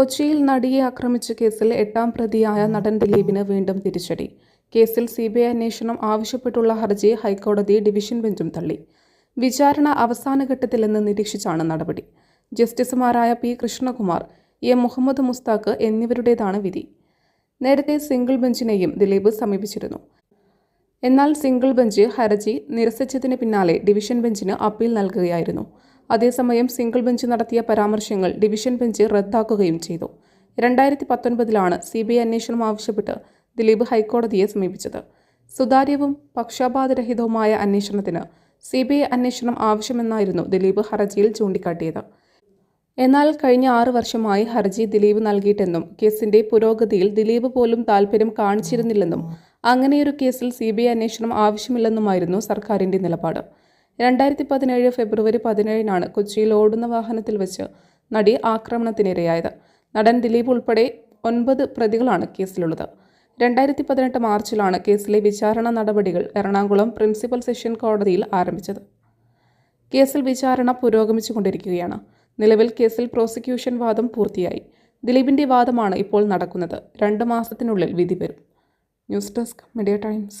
കൊച്ചിയിൽ നടിയെ ആക്രമിച്ച കേസിൽ എട്ടാം പ്രതിയായ നടൻ ദിലീപിന് വീണ്ടും തിരിച്ചടി. കേസിൽ സി ബി ഐ അന്വേഷണം ആവശ്യപ്പെട്ടുള്ള ഹർജി ഹൈക്കോടതി ഡിവിഷൻ ബെഞ്ചും തള്ളി. വിചാരണ അവസാനഘട്ടത്തിലെന്ന് നിരീക്ഷിച്ചാണ് നടപടി. ജസ്റ്റിസുമാരായ പി കൃഷ്ണകുമാർ എ മുഹമ്മദ് മുസ്താഖ് എന്നിവരുടേതാണ് വിധി. നേരത്തെ സിംഗിൾ ബെഞ്ചിനെയും ദിലീപ് സമീപിച്ചിരുന്നു. എന്നാൽ സിംഗിൾ ബെഞ്ച് ഹർജി നിരസിച്ചതിന് പിന്നാലെ ഡിവിഷൻ ബെഞ്ചിന് അപ്പീൽ നൽകുകയായിരുന്നു. അതേസമയം സിംഗിൾ ബെഞ്ച് നടത്തിയ പരാമർശങ്ങൾ ഡിവിഷൻ ബെഞ്ച് റദ്ദാക്കുകയും ചെയ്തു. രണ്ടായിരത്തി പത്തൊൻപതിലാണ് സി ബി ഐ അന്വേഷണം ആവശ്യപ്പെട്ട് ദിലീപ് ഹൈക്കോടതിയെ സമീപിച്ചത്. സുതാര്യവും പക്ഷപാതരഹിതവുമായ അന്വേഷണത്തിന് സി ബി ഐ അന്വേഷണം ആവശ്യമെന്നായിരുന്നു ദിലീപ് ഹർജിയിൽ ചൂണ്ടിക്കാട്ടിയത്. എന്നാൽ കഴിഞ്ഞ ആറ് വർഷമായി ഹർജി ദിലീപ് നൽകിയിട്ടെന്നും കേസിന്റെ പുരോഗതിയിൽ ദിലീപ് പോലും താൽപ്പര്യം കാണിച്ചിരുന്നില്ലെന്നും അങ്ങനെയൊരു കേസിൽ സി ബി ഐ അന്വേഷണം ആവശ്യമില്ലെന്നുമായിരുന്നു സർക്കാരിന്റെ നിലപാട്. രണ്ടായിരത്തി പതിനേഴ് ഫെബ്രുവരി പതിനേഴിനാണ് കൊച്ചിയിൽ ഓടുന്ന വാഹനത്തിൽ വെച്ച് നടി ആക്രമണത്തിനിരയായത്. നടൻ ദിലീപ് ഉൾപ്പെടെ ഒൻപത് പ്രതികളാണ് കേസിലുള്ളത്. രണ്ടായിരത്തി പതിനെട്ട് മാർച്ചിലാണ് കേസിലെ വിചാരണ നടപടികൾ എറണാകുളം പ്രിൻസിപ്പൽ സെഷൻ കോടതിയിൽ ആരംഭിച്ചത്. കേസിൽ വിചാരണ പുരോഗമിച്ചുകൊണ്ടിരിക്കുകയാണ്. നിലവിൽ കേസിൽ പ്രോസിക്യൂഷൻ വാദം പൂർത്തിയായി. ദിലീപിന്റെ വാദമാണ് ഇപ്പോൾ നടക്കുന്നത്. രണ്ട് മാസത്തിനുള്ളിൽ വിധി വരും. News desk media times.